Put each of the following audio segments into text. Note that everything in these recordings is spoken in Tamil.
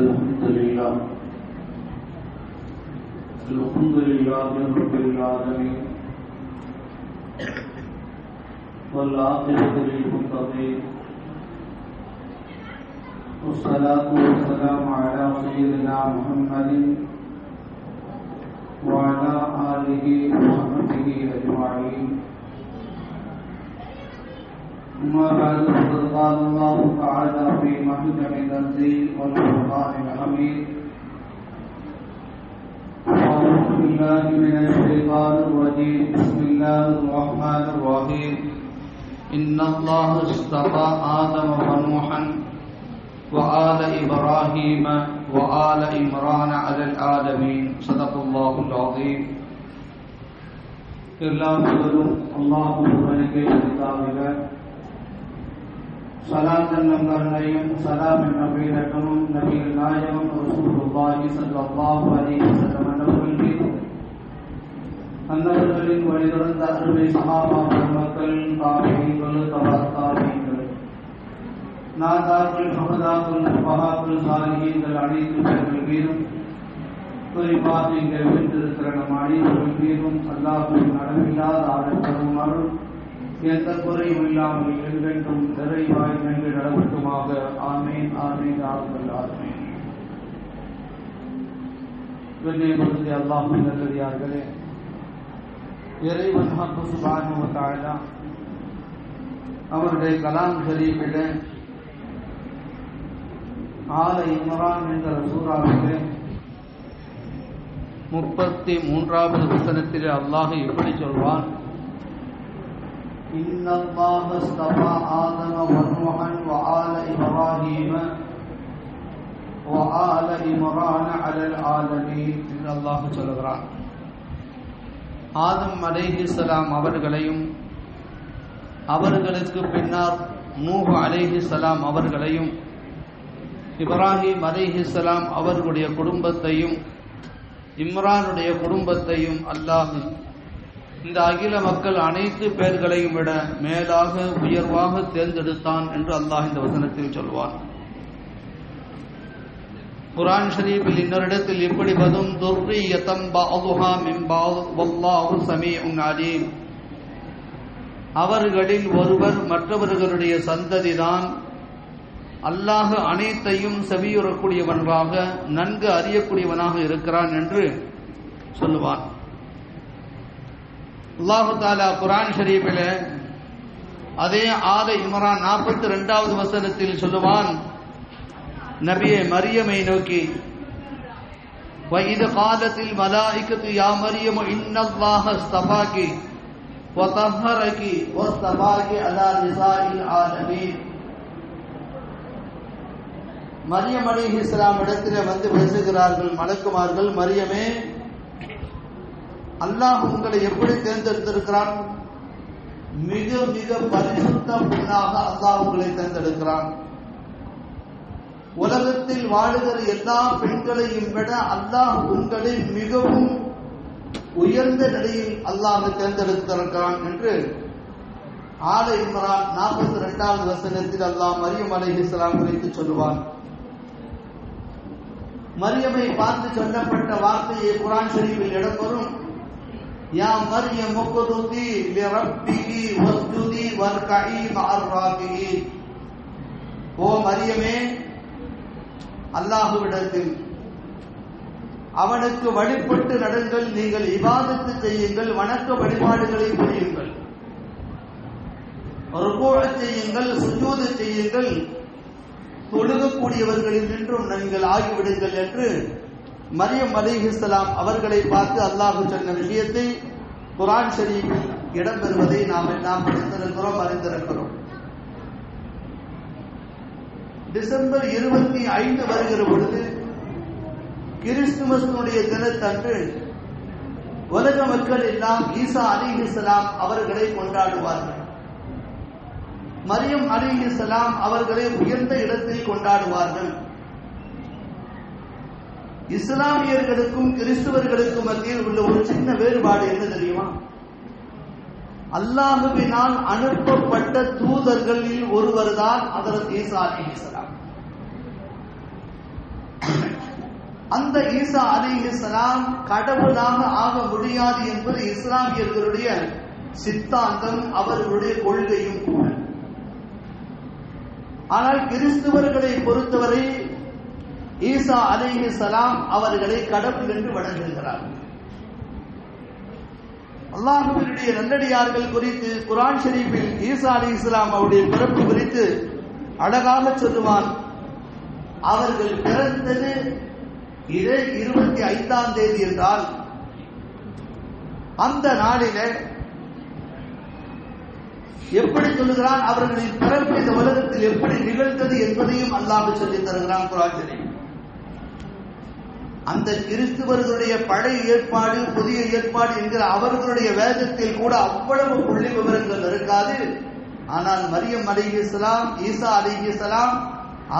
الحمد لله الحمد لله رب العالمين والعاقبة للمتقين والصلاة والسلام على سيدنا محمد وعلى آله وصحبه أجمعين. أما بعد، فقد قال الله تعالى في محكم تنزيل والقرآن الحميد. أعوذ بالله من الشيطان الرجيم. بسم الله الرحمن الرحيم. إن الله اصطفى آدم ونوحا وآل إبراهيم وآل عمران على العالمين صدق الله العظيم எல்லாம் புகழும் அல்லாஹ் ஒருவனுக்கே உரித்தாகுக صلاة நம்பர்களையும் சலாம் என்ற வீரர்களும் நபிகள் நாயகம் ரசூலுல்லாஹி ஸல்லல்லாஹு அலைஹி வஸல்லம் அவர்கள் மீது அன்னவர்களின் வழிதொடர்ந்த அருமை சஹாபா பெருமக்கள் தாபிகள் தபாத்தாபிகள் நாதாக்கள் மகதாக்கள் மகாக்கள் சாலிகீன்கள் அனைத்து பேர்கள் மீதும் குறிப்பாக இங்கே வீட்டிருக்கிற நம் அனைவர்கள் மீதும் நடமில்லாத எந்த குறையும் இல்லாமல் என்றென்றும் நிறைவாய் நன்கு நடவட்டுமாக ஆமேன் ஆமேன் ஆறுதல் ஆமேன். வெள்ளையபுரத்தி அல்லாஹின் நல்லடியார்களே இறைவன் ஹக்கு அவருடைய கலாம் ஷரீஃபில ஆல இம்ரான் என்ற சூறாவிலே முப்பத்தி மூன்றாவது வசனத்திலே அல்லாஹ் இப்படி சொல்வான் إن الله اصطفى آدم ونوحا وآل إبراهيم وآل إمران على العالمين என்று அல்லாஹ் சொல்கிறான் ஆதம் அலைஹிஸ்ஸலாம் அவர்களையும் அவர்களுக்கு பின்னர் நூஹ் அலைஹிஸ்ஸலாம் அவர்களையும் இப்ராஹிம் அலைஹிஸ்ஸலாம் அவர்களுடைய குடும்பத்தையும் இம்ரானுடைய குடும்பத்தையும் அல்லாஹ் இந்த அகில மக்கள் அனைத்து பேர்களையும் விட மேலாக உயர்வாக தேர்ந்தெடுத்தான் என்று அல்லாஹ் இந்த வசனத்தில் சொல்வான். குரான் ஷரீஃபில் இன்னொரிடத்தில் இப்படி வரும் துர்ரியத்தம் பாதுஹா வல்லாஹு சமீஉன் அலீம். அவர்களில் ஒருவர் மற்றவர்களுடைய சந்ததிதான் அல்லாஹ் அனைத்தையும் செவியுறக்கூடியவனாக நன்கு அறியக்கூடியவனாக இருக்கிறான் என்று சொல்லுவான் அல்லாஹு தாலா குரான் ஷரீஃபில் அதே ஆத இம்ரான் நாற்பத்தி ரெண்டாவது வசனத்தில் சொல்லுவான் நபியை மரியமை நோக்கி وَإِذْ قَالَتِ الْمَلَائِكَةُ يَا مَرْيَمُ إِنَّ اللَّهَ اصْطَفَاكِ وَطَهَّرَكِ وَاصْطَفَاكِ عَلَى نِسَاءِ الْعَالَمِينَ மரியம் அலி இஸ்லாம் இடத்திலே வந்து பேசுகிறார்கள் மலக்குமார்கள் மரியமே அல்லாஹ் உங்களை எப்படி தேர்ந்தெடுத்திருக்கிறான்? மிக மிக பரிசுத்த பெண்ணாக அல்லாஹ் உங்களை தேர்ந்தெடுக்கிறான். உலகத்தில் வாழுகிற எல்லா பெண்களையும் விட அல்லாஹ் உங்களை மிகவும் உயர்ந்த நிலையில் அல்லாஹ் தேர்ந்தெடுத்திருக்கிறான் என்று ஆலை இம்ரான் நாற்பத்தி இரண்டாவது வசனத்தில் அல்லாஹ் மரியம் அலை இஸ்லாம் குறித்து சொல்லுவான். மரியமை பார்த்து சொல்லப்பட்ட வார்த்தையை குரான் ஷரீஃபில் இடம்பெறும். யா மரியம் முக்குதுதி லிரப்பிகி வஸ்துதி வர்கஇ மஅர் ஓ மரியமே அல்லாஹுவிடத்தில் அவனுக்கு வழிபட்டு நடங்கள் நீங்கள் இபாதத்து செய்யுங்கள் வணக்க வழிபாடுகளை புரியுங்கள். ருகூஅ செய்யுங்கள் சுஜூது செய்யுங்கள் தொழுகக்கூடியவர்களில் நின்றும் நீங்கள் ஆகிவிடுங்கள் என்று மரியம் அலிஹிஸ்லாம் அவர்களை பார்த்து அல்லாஹு சொன்ன விஷயத்தை குரான் ஷரீஃபில் இடம்பெறுவதை நாம் நாம் படித்திருக்கிறோம் அறிந்திருக்கிறோம். டிசம்பர் இருபத்தி ஐந்து வருகிற பொழுது கிறிஸ்துமஸினுடைய தினத்தன்று உலக மக்கள் எல்லாம் ஈசா அலிஹிஸ்லாம் அவர்களை கொண்டாடுவார்கள். மரியம் அலிஹிஸ்லாம் அவர்களை உயர்ந்த இடத்தில் கொண்டாடுவார்கள். இஸ்லாமியர்களுக்கும் கிறிஸ்துவர்களுக்கும் மத்தியில் உள்ள ஒரு சின்ன வேறுபாடு என்ன தெரியுமா? அல்லாஹுவினால் அனுப்பப்பட்ட தூதர்களில் ஒருவர் தான் அதரத் ஈசா அலிஹிஸ்லாம் அந்த ஈசா அலிஹிஸ்லாம் கடவுளாக ஆக முடியாது என்பது இஸ்லாமியர்களுடைய சித்தாந்தம் அவர்களுடைய கொள்கையும் கூட. ஆனால் கிறிஸ்துவர்களை பொறுத்தவரை ஈசா அலேஹி சலாம் அவர்களை கடவுள் என்று வணங்குகிறார். அல்லாஹுவினுடைய நல்லடியார்கள் குறித்து குரான் ஷெரீஃபில் ஈசா அலி இஸ்லாம் அவருடைய பிறப்பு குறித்து அழகாக சொல்லுவான் அவர்கள் பிறந்தது இதே இருபத்தி ஐந்தாம் தேதி என்றால் அந்த நாளிலே எப்படி சொல்லுகிறான்? அவர்களின் பிறப்பு இந்த உலகத்தில் எப்படி நிகழ்ந்தது என்பதையும் அல்லாஹ் சொல்லி தருகிறான் குராஜனை அந்த கிறிஸ்துவர்களுடைய பழைய ஏற்பாடு புதிய ஏற்பாடு என்கிற அவர்களுடைய வேதத்தில் கூட அவ்வளவு புள்ளி விவரங்கள் இருக்காது. ஆனால் மரியம் அலிஹிஸ்லாம் ஈசா அலிஹிஸ்லாம்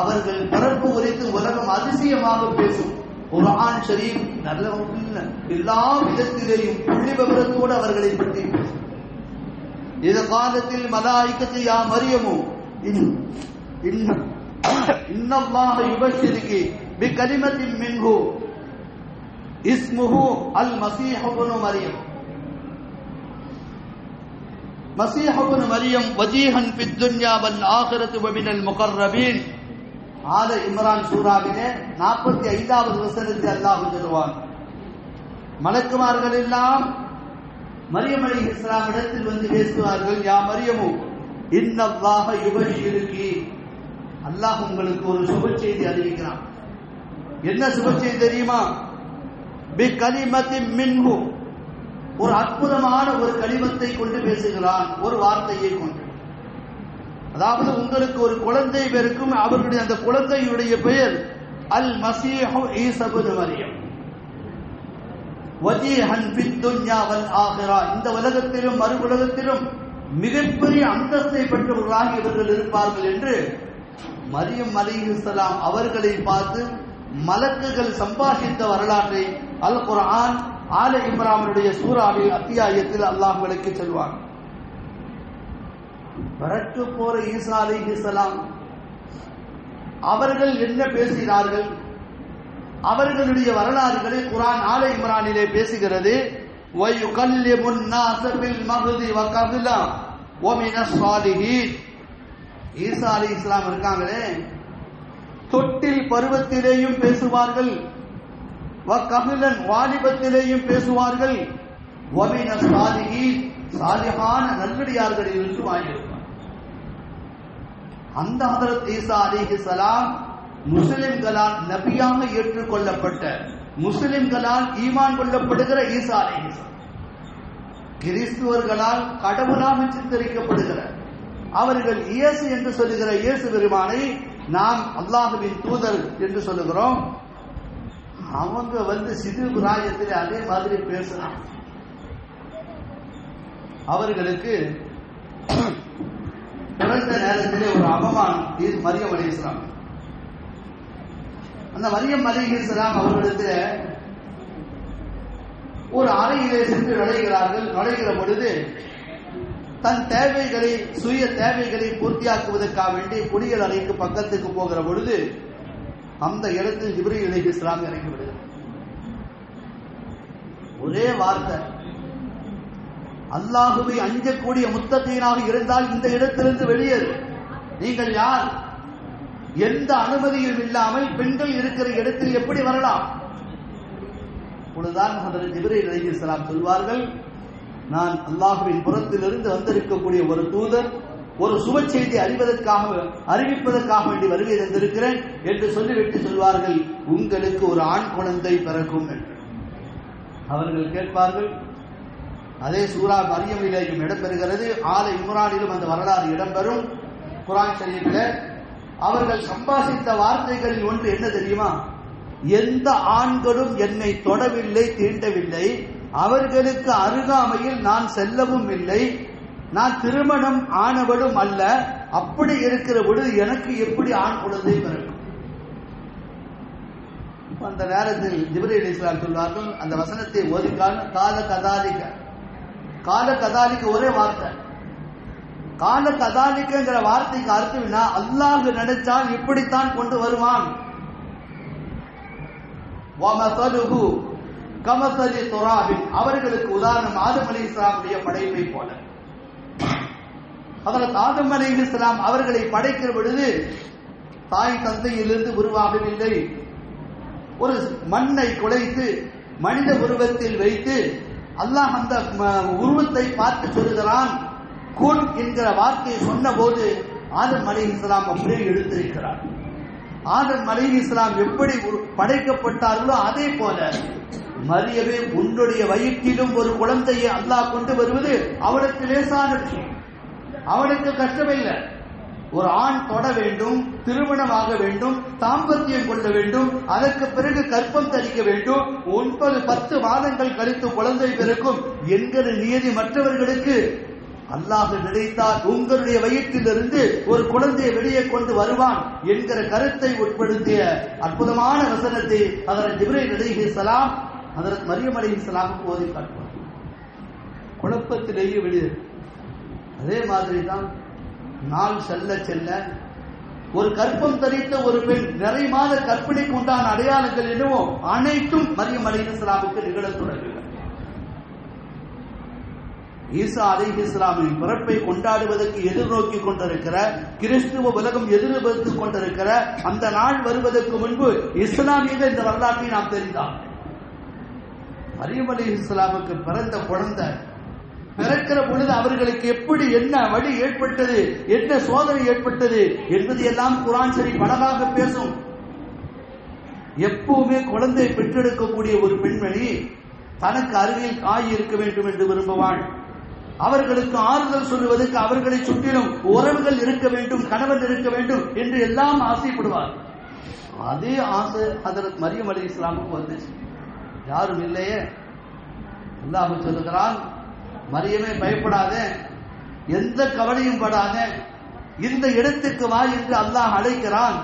அவர்கள் பிறப்பு குறித்து உலகம் அதிசயமாக பேசும். குரான் ஷரீப் நல்ல எல்லா விதத்திலேயும் புள்ளி விவரத்தோடு அவர்களை பற்றி பேசும். இது காலத்தில் மலாய்க்கத்து யா மரியமோ? இன்னல்லாஹ யுபஷிருக்கு பி கலிமத்தின் மின்ஹு. இஸ்முஹு அல் மசீஹபுனு மரியம். மசீஹபுனு மரியம் வஜீஹன் பித் துன்யா வல் ஆகிரத்து வபினல் முகர்ரபீன். ஆல இம்ரான் சூறாவிலே நாற்பத்தி ஐந்தாவது வசனத்தை அல்லாஹ் சொல்லுவான். மலக்குமார்கள் எல்லாம் மரியம் அலி இஸ்லாம் இடத்தில் வந்து பேசுவார்கள் யா மரியமு இன்னல்லாஹ யுபஷிருக்கு. அல்லாஹ் உங்களுக்கு ஒரு சுப செய்தி அறிவிக்கிறான். என்ன சுப செய்தி தெரியுமா? பி கலிமத்தி மின்ஹு. ஒரு அற்புதமான ஒரு கனிமத்தை கொண்டு பேசுகிறான் ஒரு வார்த்தையை கொண்டு. அதாவது உங்களுக்கு ஒரு குழந்தை பிறக்கும் அவர்களுடைய அந்த குழந்தையுடைய பெயர் அல் மசீஹு ஈசபுன் மரியம் வஜீஹன் ஃபித் துன்யா வல் ஆகிரா இந்த உலகத்திலும் மறு உலகத்திலும் மிகப்பெரிய அந்தஸ்தை பெற்றவர்களாக இவர்கள் இருப்பார்கள் என்று மரியம் அலிஹிஸ்லாம் அவர்களை பார்த்து மலக்குகள் சம்பாஷித்த வரலாற்றை அல் குரான் ஆல இம்ராமனுடைய சூறாவில் அத்தியாயத்தில் அல்லாஹ் விளக்கி செல்வார் வரட்டு போற ஈசா அலிஹிஸ்லாம் அவர்கள் என்ன பேசினார்கள்? அவர்களுடைய வரலாறுகளை குரான் ஆல இம்ரானிலே பேசுகிறது وَيُكَلِّمُ النَّاسَ بِالْمَهْدِ وَكَهْلًا وَمِنَ الصَّالِحِينَ ஈசா அலி இஸ்லாம் இருக்காங்களே தொட்டில் பருவத்திலேயும் பேசுவார்கள் வக்கபிலன் வாலிபத்திலேயும் பேசுவார்கள் வமின சாலிகி சாலிகான நல்லடியார்களில் இருந்து வாங்கியிருப்பார் அந்த ஹதரத் ஈசா அலிஹி சலாம் முஸ்லிம்களால் நபியாக ஏற்றுக்கொள்ளப்பட்ட முஸ்லிம்களால் ஈமான் கொள்ளப்படுகிற ஈசா கிறிஸ்துவர்களால் கடவுளாக சித்தரிக்கப்படுகிற அவர்கள் இயேசு என்று சொல்லுகிற இயேசு பெருமானை நாம் அல்லாஹுவின் தூதர் என்று சொல்லுகிறோம். அவங்க வந்து சிறு பிராயத்தில் அதே மாதிரி பேசுறாங்க. அவர்களுக்கு பிறந்த நேரத்திலே ஒரு அவமானம் மரியம் அலி அந்த மரியம் அலி அவர்களுக்கு ஒரு அறையிலே சென்று நுழைகிறார்கள். நுழைகிற பொழுது தன் தேவைகளை சுய தேவைகளை பூர்த்தியாக்குவதற்காக வேண்டி குடியல் அறைக்கு பக்கத்துக்கு போகிற பொழுது அந்த இடத்தில் ஜிப்ரி அலி இஸ்லாம் இறங்கி விடுகிறார் ஒரே வார்த்தை. அல்லாஹுவை அஞ்சக்கூடிய முத்தகையினாக இருந்தால் இந்த இடத்திலிருந்து வெளியேறு. நீங்கள் யார்? எந்த அனுமதியும் இல்லாமல் பெண்கள் இருக்கிற இடத்தில் எப்படி வரலாம்? இப்பொழுதுதான் ஹதரத் ஜிப்ரீல் அலைஹிஸ்ஸலாம் சொல்வார்கள் நான் அல்லாஹுவின் புறத்திலிருந்து வந்திருக்கக்கூடிய ஒரு தூதர் ஒரு சுப செய்தி அறிவதற்காக அறிவிப்பதற்காக வேண்டி வருகை தந்திருக்கிறேன் என்று சொல்லிவிட்டு சொல்வார்கள் உங்களுக்கு ஒரு ஆண் குழந்தை பிறக்கும் என்று. அவர்கள் கேட்பார்கள் அதே சூரா மரியமிலேயும் இடம்பெறுகிறது ஆலை இம்ரானிலும் அந்த வரலாறு இடம்பெறும். குரான் ஷரீஃபில் அவர்கள் சம்பாசித்த வார்த்தைகளில் ஒன்று என்ன தெரியுமா? எந்த ஆண்களும் என்னை தொடவில்லை தீண்டவில்லை. அவர்களுக்கு அருகாமையில் நான் செல்லவும் இல்லை. நான் திருமணம் ஆனவளும் அல்ல. அப்படி இருக்கிற பொழுது எனக்கு எப்படி ஆண் குழந்தை பிறக்கும்? அந்த நேரத்தில் ஜிப்ரீல் இஸ்லாம் சொல்வார்கள் அந்த வசனத்தை ஓதிக்கான கால கதாலிக்க கால கதாலிக்க ஒரே வார்த்தை. கால கதாலிக்கங்கிற வார்த்தைக்கு அர்த்தம்னா அல்லாஹ் நினைச்சால் இப்படித்தான் கொண்டு வருவான். கமசலி துராபின். அவர்களுக்கு உதாரணம் ஆதம் அலி இஸ்லாமுடைய படைப்பை போல. அதற்கு ஆதம் அலி இஸ்லாம் அவர்களை படைக்கிற பொழுது தாய் தந்தையிலிருந்து உருவாகவில்லை. ஒரு மண்ணை குலைத்து மனித உருவத்தில் வைத்து அல்லாஹ் அந்த உருவத்தை பார்த்து சொல்லுகிறான். குன் என்கிற வார்த்தையை சொன்ன போது ஆதம் அலி இஸ்லாம் அப்படியே எடுத்திருக்கிறார் ஆதம் அலி இஸ்லாம் எப்படி படைக்கப்பட்டார்களோ அதே போல மரியவே உன்னுடைய வயிற்றிலும் ஒரு குழந்தையை அல்லாஹ் கொண்டு வருவது அவளுக்கு லேசான விஷயம். அவளுக்கு கஷ்டமில்லை. ஒரு ஆண் தொட வேண்டும் திருமணமாக வேண்டும் தாம்பத்தியம் கொள்ள வேண்டும் அதற்கு பிறகு கற்பம் தரிக்க வேண்டும் ஒன்பது பத்து மாதங்கள் கழித்து குழந்தை பிறக்கும் என்கிற நியதி மற்றவர்களுக்கு அல்லாஹ் நினைத்தால் உங்களுடைய வயிற்றிலிருந்து ஒரு குழந்தையை வெளியே கொண்டு வருவான் என்கிற கருத்தை உட்படுத்திய அற்புதமான வசனத்தை அதற்கு ஜிப்ரீல் அலைஹி சலாம் அதற்கு மரியம் அலைஹி ஸலாமுக்கு ஓதி காட்டுவார். குழப்பத்திலேயே வெளியே அதே மாதிரி தான் நாள் செல்ல செல்ல ஒரு கற்பம் தரித்த ஒரு பெண் நிறை மாத கற்பிணிக்கு உண்டான அடையாளங்கள் என்னவோ அனைத்தும் மரியம் அலைஹிஸ்லாமுக்கு நிகழத் தொடங்கும் ஈசா அலைஹி இஸ்லாமின் பிறப்பை கொண்டாடுவதற்கு எதிர்நோக்கி கொண்டிருக்கிற கிறிஸ்துவ உலகம் எதிர்பார்த்து கொண்டிருக்கிற அந்த நாள் வருவதற்கு முன்பு இஸ்லாமிய இந்த வரலாற்றை நாம் தெரிந்தால். மரியம் அலி இஸ்லாமுக்கு பிறந்த குழந்தை பிறக்கிற பொழுது அவர்களுக்கு எப்படி என்ன வழி ஏற்பட்டது என்ன சோதனை ஏற்பட்டது என்பது எல்லாம் குரான் சரி அழகாக பேசும். எப்பவுமே குழந்தை பெற்றெடுக்கக்கூடிய ஒரு பெண்மணி தனக்கு அருகில் காய் இருக்க வேண்டும் என்று விரும்புவாள். அவர்களுக்கு ஆறுதல் சொல்லுவதற்கு அவர்களை சுற்றிலும் உறவுகள் இருக்க வேண்டும் கணவன் இருக்க வேண்டும் என்று எல்லாம் ஆசைப்படுவார். அதே ஆசை அதற்கு மரியம் அலி இஸ்லாமுக்கு வந்துச்சு. யாரும் இல்லையே. அல்லாஹ் சொல்லுகிறான் மரியமே பயப்படாத எந்த கவலையும் படாத. இந்த இடத்துக்கு வா என்று அல்லாஹ் அழைக்கிறான்.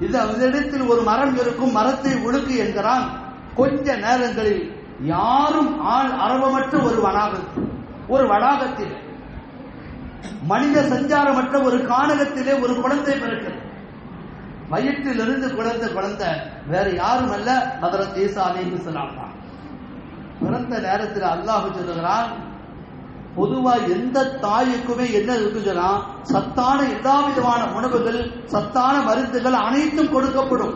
இது அந்த இடத்தில் ஒரு மரம் இருக்கும் மரத்தை ஒழுக்கு என்கிறான். கொஞ்ச நேரங்களில் யாரும் ஆள் அரவமற்ற ஒரு வளாகத்தில் ஒரு வளாகத்தில் மனித சஞ்சாரமற்ற ஒரு கானகத்திலே ஒரு குழந்தை பிறக்கிறது. வயிற்றிலிருந்து குழந்தை குழந்தை வேற யாரும் அல்ல மதரத் ஈசா அலைஹிஸ்ஸலாம் தான். பிறந்த நேரத்தில் அல்லாஹ் சொல்லுகிறான் பொதுவா எந்த தாய்க்குமே என்ன இருக்குதுன்னா சத்தான எல்லா விதமான உணவுகள் சத்தான மருந்துகள் அனைத்தும் கொடுக்கப்படும்.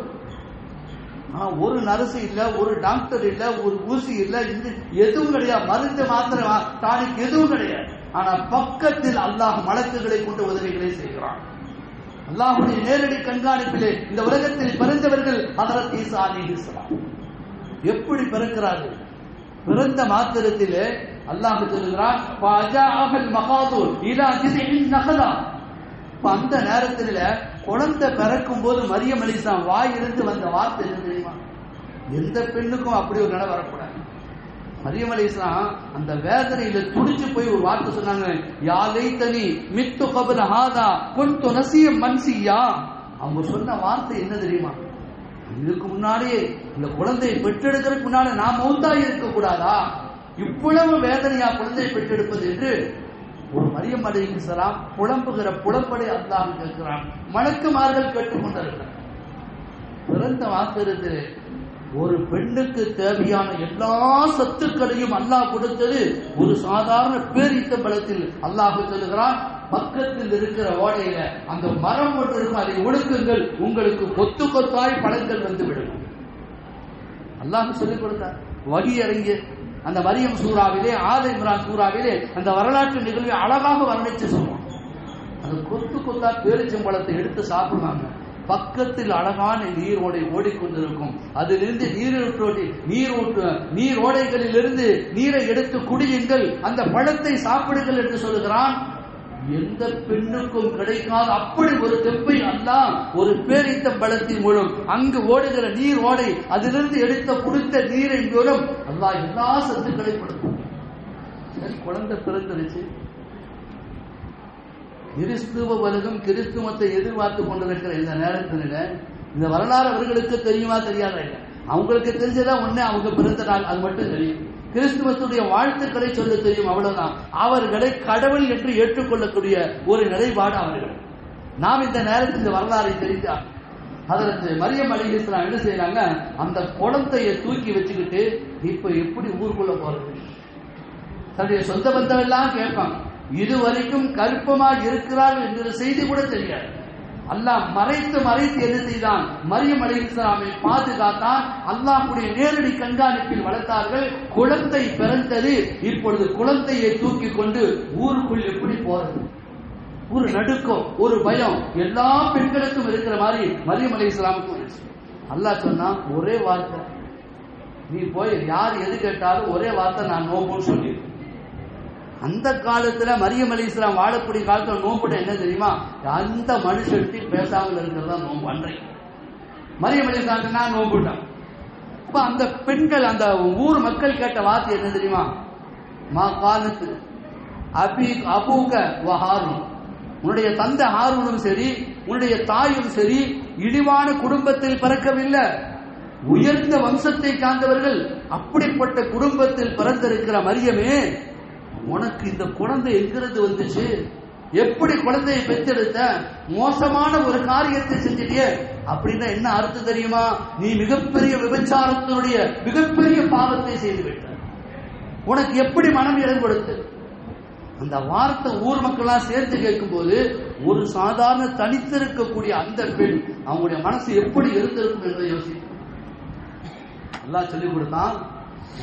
ஒரு நர்ஸ் இல்ல ஒரு டாக்டர் இல்ல ஒரு ஊசி இல்ல இந்த எதுவும் கிடையாது. மருந்து மாத்திரை டானிக் எதுவும் கிடையாது. ஆனா பக்கத்தில் அல்லாஹ் மலக்குகளை கொண்டு உதவிகளை செய்கிறான். அல்லாஹுடைய நேரடி கண்காணிப்பிலே இந்த உலகத்தில் பிறந்தவர்கள் அதரத் ஈசா அலைஹிஸ்ஸலாம் எப்படி பிறக்கிறார்கள்? பிறந்த மாத்திரத்திலே அல்லாஹ் சொல்லுகிறான் மகாதூர் இலா ஜிஸ்இன் நகலா." இப்ப அந்த நேரத்தில் குழந்தை பிறக்கும் போது மரியம் அலிஸ்லாம் வாய் இருந்து வந்த வார்த்தை என்ன எந்த பெண்ணுக்கும் அப்படி ஒரு நிலை வரக்கூடாது. மரியம் அலிஸ்லாம் அந்த வேதனையில துடிச்சு போய் ஒரு வார்த்தை சொன்னாங்க யாதை தனி மித்து கபல ஹாதா பொன் நசியம் மன்சியா. அவங்க சொன்ன வார்த்தை என்ன தெரியுமா? இதுக்கு முன்னாடியே இந்த குழந்தையை பெற்றெடுக்கிறதுக்கு முன்னாடி நான் மௌத்தா இருக்க கூடாதா இவ்வளவு வேதனையா குழந்தையை பெற்றெடுப்பது என்று ஒரு மரியம் அலைஹிஸ்ஸலாம் புலம்புகிற புலம்படை அல்லாஹ் கேட்கிறான். மணக்குமார்கள் கேட்டுக்கொண்டிருக்கிறார் பிறந்த வாசகத்தில் ஒரு பெண்ணுக்கு தேவையான எல்லா சத்துக்களையும் அல்லாஹ் கொடுத்தது ஒரு சாதாரண பேரித்த பலத்தில் அல்லாஹ் சொல்லுகிறான் பக்கத்தில் இருக்கிற ஓடையில அந்த மரம் ஒன்று இருக்கும் அதை ஒடுக்குங்கள் உங்களுக்கு கொத்து கொத்தாய் பழங்கள் வந்துவிடும். அல்லாஹ் சொல்லிக் கொடுத்தார். வகி இறங்கிய அந்த மரியம் சூறாவிலே ஆலை இம்ரான் சூறாவிலே அந்த வரலாற்று நிகழ்வை அழகாக வர்ணிச்சு சொல்லுவோம் அந்த கொத்து கொத்தா பேரிச்சம்பழத்தை எடுத்து சாப்பிடுவாங்க. பக்கத்தில் அழகான நீரோடை ஓடிக்கொண்டிருக்கும். அதிலிருந்து நீரூற்றோடி நீரூற்று நீரோடைகளிலிருந்து நீரை எடுத்து குடியுங்கள். அந்த பழத்தை சாப்பிடுங்கள் என்று சொல்கிறான் எந்த பெண்ணுக்கும் கிடைக்காத அப்படி ஒரு தெப்பை அல்லாஹ் ஒரு பேரித்த பலத்தின் மூலம் அங்கு ஓடுகிற நீர் ஓடை அதிலிருந்து எடுத்த குடித்த நீரின் மூலம் அல்லா எல்லா சத்துக்களை கொடுக்கும். சரி குழந்தை பிறந்துருச்சு. கிறிஸ்துவ உலகம் கிறிஸ்துவத்தை எதிர்பார்த்து கொண்டிருக்கிற இந்த நேரத்தில் இந்த வரலாறு அவர்களுக்கு தெரியுமா தெரியாத அவங்களுக்கு தெரிஞ்சதா ஒண்ணு அவங்க பிறந்த நாள் அது மட்டும் தெரியும். கிறிஸ்துவத்துடைய வாழ்த்துக்களை சொல்ல தெரியும் அவ்வளவுதான். அவர்களை கடவுள் என்று ஏற்றுக்கொள்ளக்கூடிய ஒரு நிலைப்பாடு அவர்கள். நாம் இந்த நேரத்தில் இந்த வரலாறை தெரிந்தால் அதற்கு மரியம் அலி இஸ்லாம் என்ன செய்யறாங்க அந்த குழந்தைய தூக்கி வச்சுக்கிட்டு இப்ப எப்படி ஊருக்குள்ள போறது? தன்னுடைய சொந்த பந்தம் எல்லாம் கேட்பாங்க. இதுவரைக்கும் கருப்பமாக இருக்கிறார் என்கிற செய்தி கூட தெரியாது. அல்லாஹ் மறைத்து மறைத்து என்ன செய்தான்? மரியம் அலி இஸ்லாமை பாதுகாத்தான் அல்லாஹுடைய நேரடி கண்காணிப்பில் வளர்த்தார்கள். குழந்தை பிறந்தது. இப்பொழுது குழந்தையை தூக்கி கொண்டு ஊருக்குள் எப்படி போறது? ஒரு நடுக்கம் ஒரு பயம். எல்லா பெண்களுக்கும் இருக்கிற மாதிரி மரியம் அலி இஸ்லாமுக்கும் அல்லாஹ் சொன்னா ஒரே வார்த்தை. நீ போய் யார் எது கேட்டாலும் ஒரே வார்த்தை நான் நோம்புன்னு சொல்லி அந்த காலத்துல மரியம் அலி இஸ்லாம் வாழக்கூடிய காலத்துல நோம்புட என்ன தெரியுமா? அந்த மனுஷர்கிட்ட பேசாமல் இருக்கிறதா நோம்பு அன்றைக்கு மரியம் அலி இஸ்லாம் சொன்னா நோம்புட்டான் இப்ப அந்த பெண்கள் அந்த ஊர் மக்கள் கேட்ட வார்த்தை என்ன தெரியுமா? மா காலத்து அபி அபூக வஹாரு உன்னுடைய தந்தை ஹாரூனும் சரி உன்னுடைய தாயும் சரி இழிவான குடும்பத்தில் பிறக்கவில்லை. உயர்ந்த வம்சத்தை சார்ந்தவர்கள் அப்படிப்பட்ட குடும்பத்தில் பிறந்திருக்கிற மரியமே உனக்கு இந்த குழந்தை எங்கிறது வந்துச்சு? எப்படி குழந்தையை பெற்றெடுத்த? மோசமான ஒரு காரியத்தை செஞ்சிட்டியே. அப்படின்னா என்ன அர்த்தம் தெரியுமா? நீ மிகப்பெரிய விபச்சாரத்தினுடைய மிகப்பெரிய பாவத்தை செய்து விட்ட உனக்கு எப்படி மனம் இடம் கொடுத்து? அந்த வார்த்தை ஊர் மக்களா சேர்த்து கேட்கும் போது ஒரு சாதாரண தனித்திருக்கக்கூடிய அந்த பெண் அவங்களுடைய மனசு எப்படி இருந்திருக்கும் என்று யோசிக்கும். நல்லா சொல்லிக் கொடுத்தான்.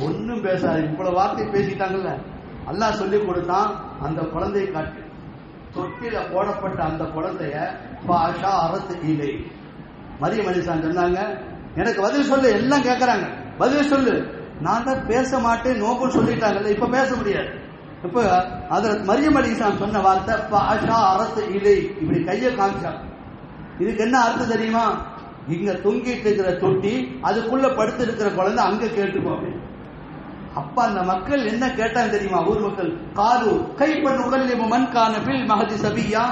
ஒன்னும் பேசாது இவ்வளவு வார்த்தை பேசிட்டாங்கல்ல. அல்லாஹ் சொல்லி கொடுத்தான் அந்த குழந்தையை காட்டு. தொட்டில போடப்பட்ட அந்த குழந்தைய பாஷா அரசு இல்லை மரிய மனிஷான் சொன்னாங்க எனக்கு பதில் சொல்லு எல்லாம் கேட்கறாங்க பதில் சொல்லு. நான் தான் பேச மாட்டேன் நோபல் சொல்லிட்டாங்கல்ல இப்ப பேச முடியாது. இப்ப அதுல மரியம் அலிசான் சொன்ன வார்த்தை பாஷா அரசு இல்லை இப்படி கையை காமிச்சா. இதுக்கு என்ன அர்த்தம் தெரியுமா? இங்க தொங்கிட்டு இருக்கிற தொட்டி அதுக்குள்ள படுத்து இருக்கிற குழந்தை அங்க கேட்டுக்கோ அப்படின்னு. அப்ப அந்த மக்கள் என்ன கேட்டாங்க தெரியுமா? ஊர் மக்கள் காது கை பண்ணு உடல் மண் காணப்பில் பில் மகதி சபியா.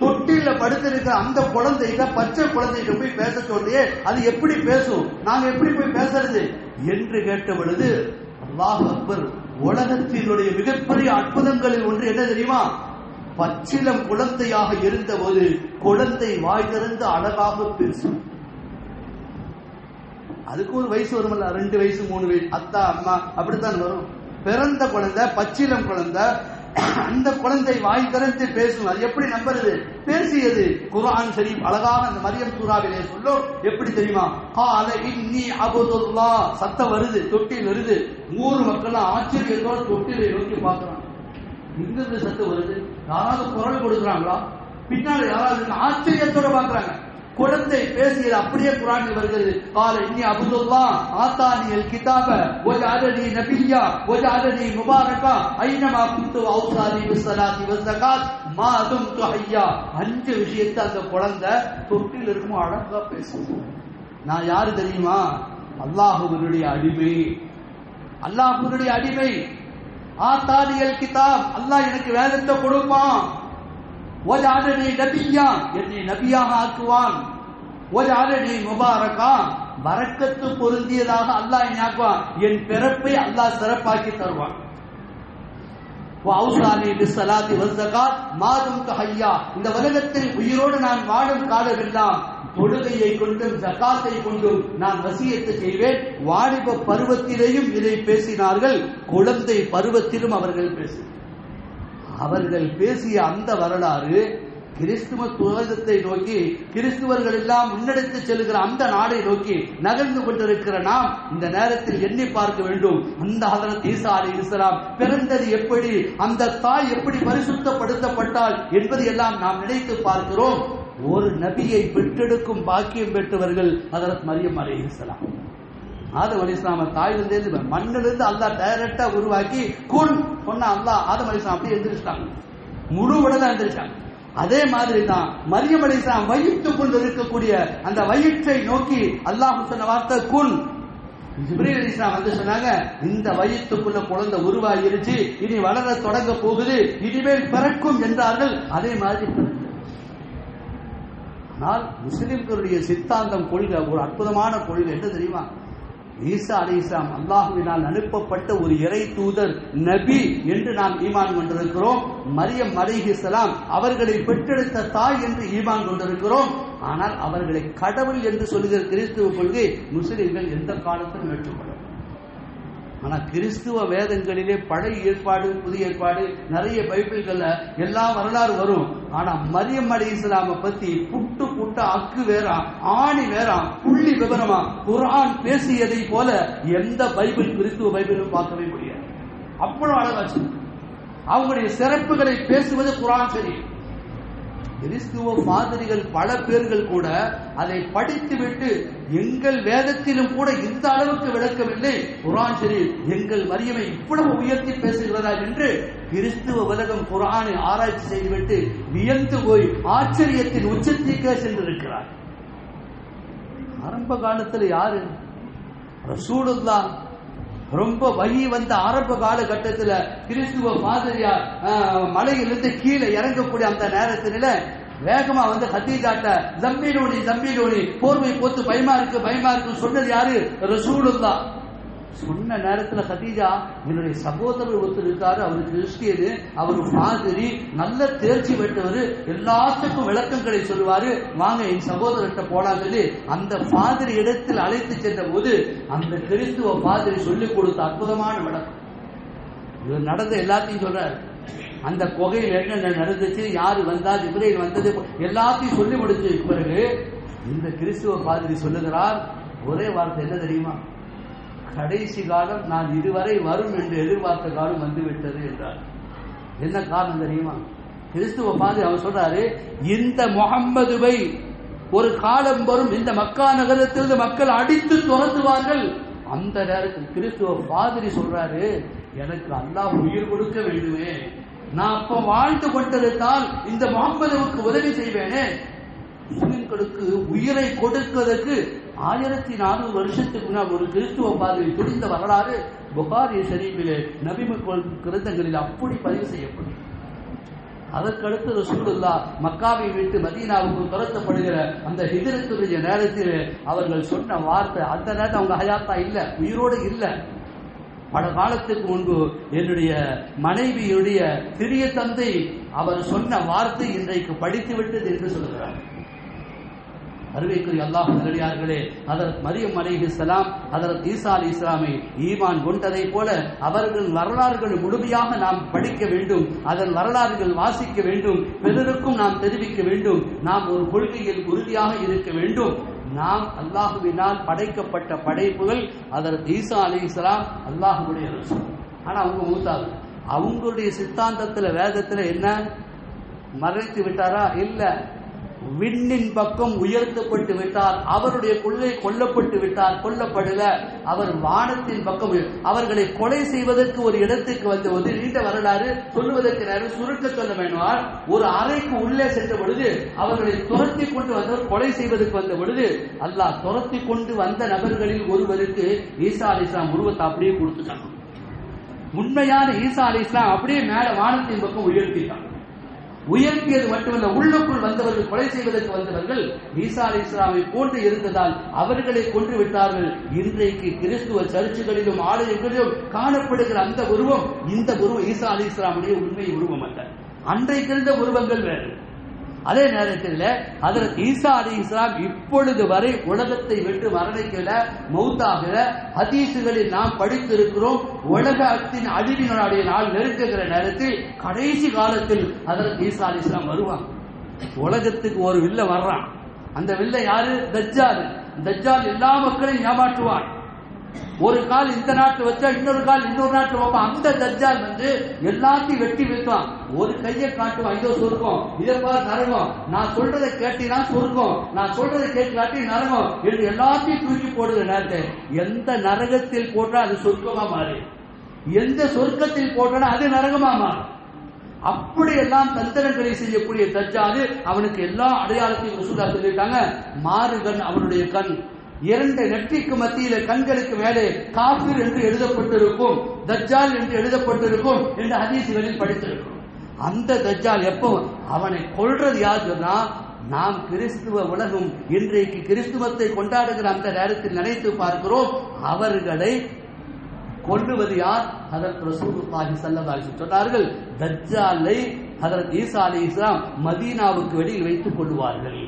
தொட்டில படுத்திருக்கிற அந்த குழந்தைகிட்ட பச்சை குழந்தைகிட்ட போய் பேச சொல்லியே அது எப்படி பேசும்? நாங்க எப்படி போய் பேசுறது? என்று கேட்ட பொழுது அல்லாஹ் அக்பர் உலகத்தினுடைய மிகப்பெரிய அற்புதங்களில் ஒன்று என்ன தெரியுமா? பச்சிலம் குழந்தையாக இருந்தபோது குழந்தை வாய் திறந்து அழகாக பேசும். அதுக்கு ஒரு வயசு வருமல்ல ரெண்டு வயசு மூணு வயசு. அத்தா அம்மா அப்படித்தான் வரும். பிறந்த குழந்தை பச்சிலம் குழந்தை அந்த குழந்தை வாய் திறந்து பேசும். அது எப்படி நம்புறது? பேசியது. குரான் சரி அழகான அந்த மரியம் சூறாவிலே சொல்லும். எப்படி தெரியுமா? கால இன்னி அபுதுல்லா. சத்தம் வருது தொட்டில் வருது. ஊர் மக்கள் ஆச்சரியத்தோட தொட்டிலை நோக்கி பார்க்கிறான் இங்கிருந்து சத்தம் வருது? யாராவது குரல் கொடுக்குறாங்களா? பின்னால் யாராவது ஆச்சரியத்தோட பாக்குறாங்க குழந்தை பேசியது அப்படியே குரானில் வருகிறது. கால இன்னி அபுதுல்லா ஆத்தானியல் கிதாப ஒஜாதனி நபியா ஒஜாதனி முபாரகா ஐநமா குத்து அவுசாரி விசலாதி வசகாத் மா துஹையா அஞ்சு விஷயத்தை அந்த குழந்தை தொட்டில் இருக்கும் அழகா பேசுது. நான் யாரு தெரியுமா? அல்லாஹுவனுடைய அடிமை. அல்லாஹுவனுடைய அடிமை. ஆத்தானியல் கிதாப் அல்லாஹ் எனக்கு வேதத்தை கொடுப்பான். ஒஜாலனி நபியா என்னை நபியாக ஆக்குவான். ஒஜாலனி முபாரகா வரக்கத்து பொருந்தியதாக அல்லாஹ் என்னை ஆக்குவான். என் பிறப்பை அல்லாஹ் சிறப்பாக்கி தருவான். வௌசானி பிஸ்ஸலாத்தி வஸ்ஸகாத் மாதும் ஹய்யா இந்த உலகத்தில் உயிரோடு நான் வாழும் காலமெல்லாம் தொழுகையை கொண்டும் ஜகாத்தை கொண்டும் நான் வசியத்து செய்வேன். வாலிப பருவத்திலேயும் இதை பேசினார்கள். குழந்தை பருவத்திலும் அவர்கள் பேசினார்கள். அவர்கள் பேசிய அந்த வரலாறு கிறிஸ்துவ துவதத்தை நோக்கி கிறிஸ்துவர்கள் எல்லாம் முன்னெடுத்து செல்கிற அந்த நாடை நோக்கி நகர்ந்து கொண்டிருக்கிற நாம் இந்த நேரத்தில் எண்ணி பார்க்க வேண்டும். அந்த ஹதரத் ஈசா அலி இஸ்லாம் பிறந்தது எப்படி அந்த தாய் எப்படி பரிசுத்தப்படுத்தப்பட்டால் என்பது எல்லாம் நாம் நினைத்து பார்க்கிறோம். ஒரு நபியை பெற்றெடுக்கும் பாக்கியம் பெற்றவர்கள் ஹதரத் மரியம் அலி இஸ்லாம் ஆதம் அலி இஸ்லாம தாயிலிருந்து மண்ணிலிருந்து அல்லா டைரக்டா உருவாக்கி குன் சொன்ன அல்லா ஆதம் அலி இஸ்லாம் அப்படியே முழு உடலா எந்திரிச்சாங்க அதே மாதிரி தான் மரியம் அலி இஸ்லாம் கொண்டு இருக்கக்கூடிய அந்த வயிற்றை நோக்கி அல்லாஹ் சொன்ன வார்த்தை குன் ஜிப்ரீல் அலிஸ்லாம் வந்து சொன்னாங்க இந்த வயிற்றுக்குள்ள குழந்தை உருவாகிருச்சு இனி வளர தொடங்க போகுது இனிமேல் பிறக்கும் என்றார்கள். அதே மாதிரி ஆனால் முஸ்லிம்களுடைய சித்தாந்தம் கொள்கை ஒரு அற்புதமான கொள்கை என்ன தெரியுமா? ஈசா அலி இஸ்லாம் அல்லாஹுவினால் அனுப்பப்பட்ட ஒரு இறை தூதர் நபி என்று நாம் ஈமான் கொண்டிருக்கிறோம். மரியம் அலிஹிஸ்லாம் அவர்களை பெற்றெடுத்த தாய் என்று ஈமான் கொண்டிருக்கிறோம். ஆனால் அவர்களை கடவுள் என்று சொல்லுகிற கிறிஸ்துவ கொள்கை முஸ்லிம்கள் எந்த காலத்திலும் ஏற்றுக்கொள்ள ஆனா கிறிஸ்துவ வேதங்களிலே பழைய ஏற்பாடு புதிய ஏற்பாடு நிறைய பைபிள்கள்ல எல்லா வரலாறு வரும். ஆனா மரியம் அலி இஸ்லாம பத்தி புட்டு புட்ட அக்கு வேறா ஆணி வேறா புள்ளி விவரமா குரான் பேசியதை போல எந்த பைபிள் கிறிஸ்துவ பைபிளும் பார்க்கவே முடியாது. அவ்வளவு அழகாச்சு. அவங்களுடைய சிறப்புகளை பேசுவது குரான் சரி. கிறிஸ்துவ பாதிரிகள் பல பேர்கள் கூட அதை படித்துவிட்டு எங்கள் வேதத்திலும் கூட இந்த அளவுக்கு விளக்கவில்லை குரான் சரி எங்கள் மரியமை இவ்வளவு உயர்த்தி பேசுகிறதா என்று கிறிஸ்துவ உலகம் குரானை ஆராய்ச்சி செய்துவிட்டு வியந்து போய் ஆச்சரியத்தின் உச்சத்திற்கே சென்றிருக்கிறார். ஆரம்ப காலத்தில் யாரு? ரசூலுல்லா. ரொம்ப வழி வந்த ஆரம்ப காலகட்டத்தில் கிறிஸ்துவ பாதிரியார் மலையிலிருந்து கீழே இறங்கக்கூடிய அந்த நேரத்தில வேகமா வந்து ஹத்தீஜாட்ட ஜம்பிலோனி ஜம்பிலோனி போர்வை போத்து பயமா இருக்கு பயமா இருக்கு சொன்னது யாரு? ரசூலுல்லா சொன்ன நேரத்துல ஹதீஜா என்னுடைய சகோதரர் ஒருத்தர் இருக்காரு அவரு கிறிஸ்டியனு அவர் மாதிரி நல்ல தேர்ச்சி பெற்றவர் எல்லாத்துக்கும் விளக்கங்களை சொல்லுவாரு. வாங்க என் சகோதரர்கிட்ட போலாம் சொல்லி அந்த பாதிரி இடத்தில் அழைத்து சென்ற போது அந்த கிறிஸ்துவ பாதிரி சொல்லிக் கொடுத்த அற்புதமான விளக்கம். இவர் நடந்த எல்லாத்தையும் சொல்றாரு. அந்த குகையில் என்னென்ன நடந்துச்சு? யாரு வந்தா ஜிப்ரேல் வந்தது எல்லாத்தையும் சொல்லி முடிச்சு பிறகு இந்த கிறிஸ்துவ பாதிரி சொல்லுகிறார் ஒரே வார்த்தை என்ன தெரியுமா? கடைசி காலம் நான் இதுவரை வரும் என்று எதிர்பார்த்த காலம் வந்துவிட்டது என்றார். என்ன காரணம் தெரியுமா? கிறிஸ்துவ பாதிரி அவர் சொல்றாரு இந்த முகம்மதுவை ஒரு காலம் வரும் இந்த மக்கா நகரத்திலிருந்து மக்கள் அடித்து துரத்துவார்கள். அந்த நேரத்தில் கிறிஸ்துவ பாதிரி சொல்றாரு எனக்கு அல்லாஹ் உயிர் கொடுக்க வேண்டுமே. நான் அப்ப வாழ்ந்து கொண்டிருந்தால் இந்த முகம்மதுவுக்கு உதவி செய்வேனே. முஸ்லிம்களுக்கு உயிரை கொடுப்பதற்கு ஆயிரத்தி நானூறு வருஷத்துக்கு முன்னால் ஒரு கிறிஸ்துவ பாதிரி துணிந்த வரலாறு புகாரி ஷரீஃபிலே நபிமுல் கிரந்தங்களில் அப்படி பதிவு செய்யப்படும். அதற்கடுத்து ரசூலுல்லா மக்காவை விட்டு மதீனாவுக்கு துரத்தப்படுகிற அந்த ஹிஜரத்துடைய நேரத்தில் அவர்கள் சொன்ன வார்த்தை அந்த நேரத்தில் அவங்க ஹயாத்தா இல்லை உயிரோடு இல்லை. பல காலத்துக்கு முன்பு என்னுடைய மனைவியுடைய சிறிய தந்தை அவர் சொன்ன வார்த்தை இன்றைக்கு படித்து விட்டது என்று சொல்கிறார். அருமைக்குரிய அல்லாஹ் நல்லடியார்களே அதற்கு மரியம் அலைஹி சலாம் அதற்கு ஈசா அலி இஸ்லாமை ஈமான் கொண்டதை போல அவர்கள் வரலாறுகள் முழுமையாக நாம் படிக்க வேண்டும் அதன் வரலாறுகள் வாசிக்க வேண்டும் பிறருக்கும் நாம் தெரிவிக்க வேண்டும் நாம் ஒரு கொள்கையில் உறுதியாக இருக்க வேண்டும். நாம் அல்லாஹுவினால் படைக்கப்பட்ட படைப்புகள் அதற்கு ஈசா அலி இஸ்லாம் அல்லாஹுடைய ஆனா அவங்க மூத்தாது அவங்களுடைய சித்தாந்தத்துல வேதத்துல என்ன? மறைத்து விட்டாரா? இல்ல. விண்ணின் பக்கம் உயர்த்தப்பட்டு விட்டார். அவருடைய கொள்ளை கொல்லப்பட்டு விட்டார். கொல்லப்படல அவர் வானத்தின் பக்கம் அவர்களை கொலை செய்வதற்கு ஒரு இடத்துக்கு வந்தபோது நீண்ட வரலாறு சொல்லுவதற்கு நேரம் சுருக்க சொல்ல வேண்டுமால் ஒரு அறைக்கு உள்ளே சென்ற பொழுது அவர்களை துரத்தி கொண்டு வந்தவர் கொலை செய்வதற்கு வந்த பொழுது அல்லாஹ் துரத்தி கொண்டு வந்த நபர்களில் ஒருவருக்கு ஈசா அலி இஸ்லாம் உருவத்தை அப்படியே கொடுத்துட்டாங்க உண்மையான ஈசா அலி இஸ்லாம் அப்படியே மேல வானத்தின் பக்கம் உயர்த்திட்டான். உயர்த்தியது மட்டுமல்ல உள்ளுக்குள் வந்தவர்கள் கொலை செய்வதற்கு வந்தவர்கள் ஈசா அலி இஸ்லாமை போன்று இருந்ததால் அவர்களை கொன்று விட்டார்கள். இன்றைக்கு கிறிஸ்துவ சர்ச்சுகளிலும் ஆலயங்களிலும் காணப்படுகிற அந்த உருவம் இந்த உருவம் ஈசா அலி இஸ்லாமுடைய உண்மை உருவம் அல்ல. அன்றைக்கு இருந்த உருவங்கள் வேறு. அதே நேரத்தில் அதற்கு ஈசா அலி இஸ்லாம் இப்பொழுது வரை உலகத்தை விட்டு மரணிக்கல மௌத்தாகிற ஹதீசுகளில் நாம் படித்திருக்கிறோம் உலகத்தின் அழிவினுடைய நாள் நெருங்குகிற நேரத்தில் கடைசி காலத்தில் அதற்கு ஈசா அலி இஸ்லாம் வருவாங்க. உலகத்துக்கு ஒரு வில்ல வர்றான். அந்த வில்ல யாரு? தஜ்ஜால். தஜ்ஜால் எல்லா மக்களையும் ஏமாற்றுவான். ஒரு கால் இந்த நாட்டு வச்சா இன்னொரு கால் இன்னொரு நாட்டு வைப்பான் அந்த தஜ்ஜால் வந்து எல்லாத்தையும் வெட்டி வைப்பான் ஒரு கையை காட்டுவான். இதோ சொர்க்கம். இதை பார் நரகம். நான் சொல்றதை கேட்டீங்கன்னா சொர்க்கம். நான் சொல்றதை காட்டி நரகம் என்று எல்லாத்தையும் தூக்கி போடுகிற நேரத்தை எந்த நரகத்தில் போட்டா அது சொர்க்கமா மாறி? எந்த சொர்க்கத்தில் போட்டனா அது நரகமா மாறும்? அப்படி எல்லாம் தந்திரங்களை செய்யக்கூடிய தஜ்ஜாது அவனுக்கு எல்லா அடையாளத்தையும் ரசூலா சொல்லிட்டாங்க. மாறு கண் அவனுடைய கண். இரண்டு நெற்றிக்கு மத்தியில கண்களுக்கு மேலே காபிர் என்று எழுதப்பட்டிருக்கும் தஜ்ஜால் என்று எழுதப்பட்டிருக்கும் என்று ஹதீசுகளில் படித்திருக்கும் அந்த தஜ்ஜால் எப்போ அவனை கொள்றது யார் சொன்னா நாம் கிறிஸ்துவ உலகம் இன்றைக்கு கிறிஸ்துவத்தை கொண்டாடுகிற அந்த நேரத்தில் நினைத்து பார்க்கிறோம் அவர்களை கொள்ளுவது யார்? அதற்கு ரசூலுல்லாஹி ஸல்லல்லாஹு அலைஹி சொன்னார்கள் தஜ்ஜாலை ஹதரத் ஈசா அலைஹிஸ்ஸலாம் மதீனாவுக்கு வெளியில் வைத்துக் கொள்வார்கள்.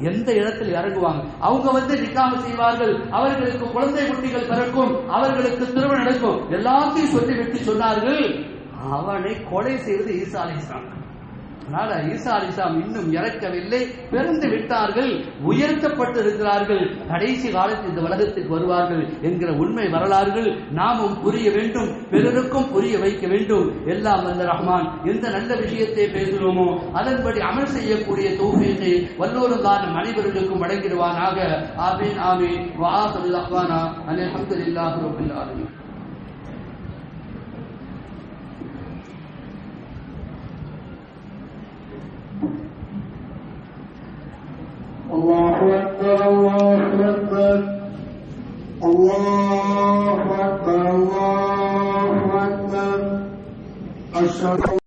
எந்த இடத்தில் இறங்குவாங்க? அவங்க வந்து நிக்காம செய்வார்கள். அவர்களுக்கு குழந்தை குட்டிகள் பிறக்கும். அவர்களுக்கு திருமணம் நடக்கும். எல்லாத்தையும் சொல்லிவிட்டு சொன்னார்கள். அவனை கொலை செய்வது ஈசா அலிஸ்லாம் அதனால ஈசா அலிசாம் இன்னும் இறக்கவில்லை. பிறந்து விட்டார்கள் உயர்த்தப்பட்டிருக்கிறார்கள். கடைசி காலத்தில் இந்த உலகத்துக்கு வருவார்கள் என்கிற உண்மை வரலாறுகள் நாமும் புரிய வேண்டும் பிறருக்கும் புரிய வைக்க வேண்டும். எல்லாம் வந்த ரஹ்மான் எந்த நல்ல விஷயத்தை பேசுகிறோமோ அதன்படி அமல் செய்யக்கூடிய தோஃபியத்தை வல்லோரும் தான் அனைவர்களுக்கும் வழங்கிடுவானாக. ஆமீன் ஆமீன். வாஹல் அஹ்வானா அல்ஹம்துலில்லாஹி ரப்பில் ஆலமீன். اللہ اکبر اللہ اکبر اللہ اکبر اللہ اکبر اشہد